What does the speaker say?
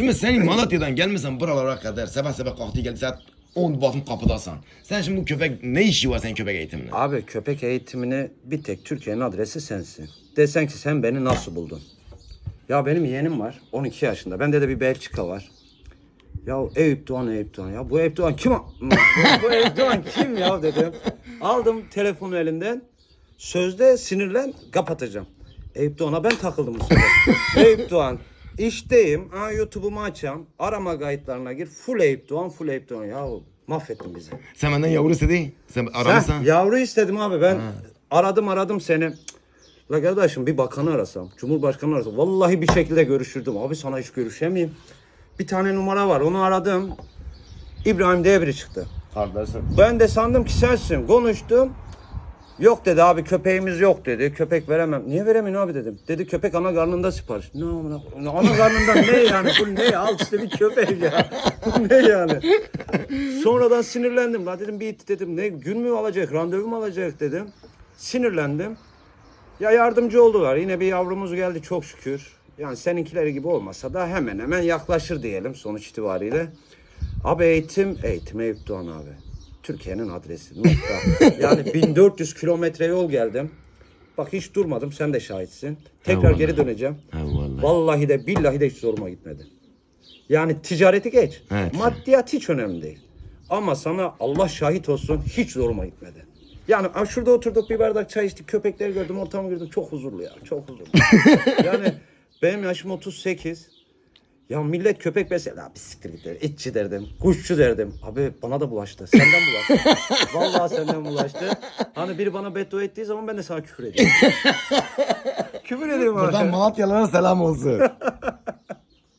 Şimdi senin Malatya'dan gelmesen buralara kadar sabah sabah kalktı geldi saat 10 bakın kapıdasan. Sen şimdi bu köpek ne işi var senin köpek eğitimine? Abi köpek eğitimini bir tek Türkiye'nin adresi sensin. Desen ki sen beni nasıl buldun? Ya benim yeğenim var 12 yaşında. Bende de bir Belçika var. Ya Eyüp Doğan Eyüp Doğan ya bu Eyüp Doğan kim? bu, bu Eyüp Doğan kim ya dedim. Aldım telefonu elinden. Sözde sinirlen kapatacağım. Eyüp Doğan'a ben takıldım bu sefer. Eyüp Doğan işteyim. Ha YouTube'umu açacağım. Arama kayıtlarına gir. Full Eyüp Doğan, full Eyüp Doğan. Ya mahvettin bizi. Sen benden yavru istedi. Sen aramışsan. yavru istedim abi ben. Aradım aradım seni. Cık, La kardeşim bir bakanı arasam, cumhurbaşkanı arasam. Vallahi bir şekilde görüşürdüm. Abi sana hiç görüşemeyeyim. Bir tane numara var onu aradım. İbrahim diye biri çıktı. Kardeşim. Ben de sandım ki sensin. Konuştum. Yok dedi abi köpeğimiz yok dedi. Köpek veremem. Niye veremin abi dedim. Dedi köpek ana karnında sipariş. Ne amına ana karnından ne yani? Bu ne al işte bir köpek ya. Bu ne yani? Sonradan sinirlendim. La dedim bir it dedim. Ne gün mü alacak randevu mu alacak dedim. Sinirlendim. Ya yardımcı oldular. Yine bir yavrumuz geldi çok şükür. Yani seninkileri gibi olmasa da hemen hemen yaklaşır diyelim sonuç itibariyle. Abi eğitim, eğitim Eyüp Doğan abi. Türkiye'nin adresi. Nokta. yani 1400 kilometre yol geldim. Bak hiç durmadım sen de şahitsin. Tekrar Eyvallah. geri döneceğim. Eyvallah. Vallahi de billahi de hiç zoruma gitmedi. Yani ticareti geç. Evet. Maddiyat hiç önemli değil. Ama sana Allah şahit olsun hiç zoruma gitmedi. Yani şurada oturduk bir bardak çay içtik köpekleri gördüm ortama girdim çok huzurlu ya çok huzurlu. yani benim yaşım 38. Ya millet köpek mesela abi siktir git der, itçi derdim, kuşçu derdim. Abi bana da bulaştı, senden bulaştı. Vallahi senden bulaştı. Hani biri bana beddua ettiği zaman ben de sana küfür ediyorum. küfür ediyorum abi. Buradan Malatyalılara selam olsun.